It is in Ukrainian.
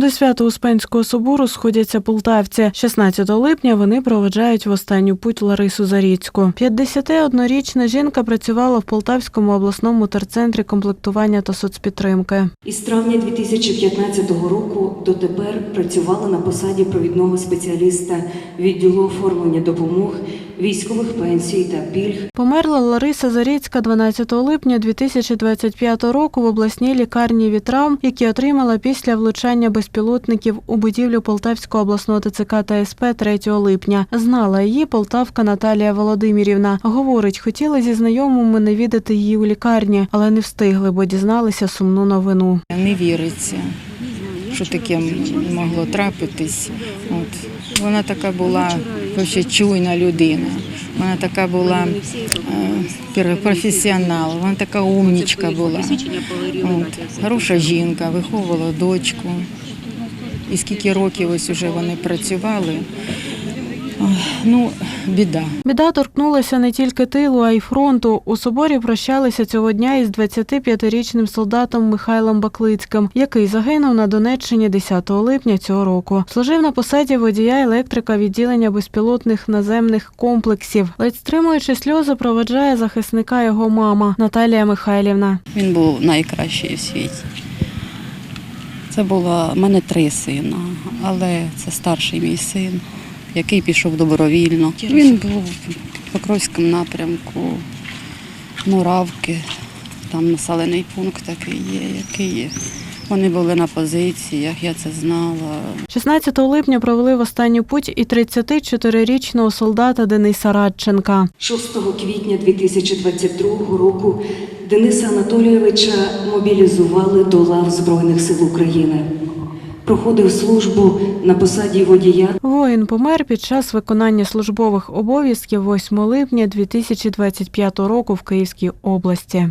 До свято Успенського собору сходяться полтавці. 16 липня вони проведжають в останню путь Ларису Заріцьку. 51-річна жінка працювала в Полтавському обласному терцентрі комплектування та соцпідтримки. Із травня 2015 року дотепер працювала на посаді провідного спеціаліста відділу оформлення допомог, військових пенсій та пільг Померла Лариса Заріцька 12 липня 2025 року в обласній лікарні від травм, які отримала після влучання безпілотників у будівлю Полтавського обласного ТЦК та СП 3 липня. Знала її полтавка Наталія Володимирівна. Говорить, хотіла зі знайомими навідати її у лікарні, але не встигли, бо дізналися сумну новину. Не віриться, що таке могло трапитись. От. Вона така була чуйна людина. Вона така була е, професіонал, вона така умнічка була. От. Хороша жінка, виховувала дочку. І скільки років ось уже вони працювали. Ой, Ну, біда. Біда торкнулася не тільки тилу, а й фронту. У соборі прощалися цього дня із 25-річним солдатом Михайлом Баклицьким, який загинув на Донеччині 10 липня цього року. Служив на посаді водія електрика відділення безпілотних наземних комплексів. Ледь стримуючи сльози, проведжає захисника його мама Наталія Михайлівна. Він був найкращий в світі. Це було в мене три сина, але це старший мій син, який пішов добровільно. Він був в Покровському напрямку, Муравки, там населений пункт такий є, який вони були на позиціях, я це знала. 16 липня провели в останню путь і 34-річного солдата Дениса Радченка. 6 квітня 2022 року Дениса Анатолійовича мобілізували до лав Збройних сил України. Проходив службу на посаді водія Воїн помер під час виконання службових обов'язків 8 липня 2025 року в Київській області.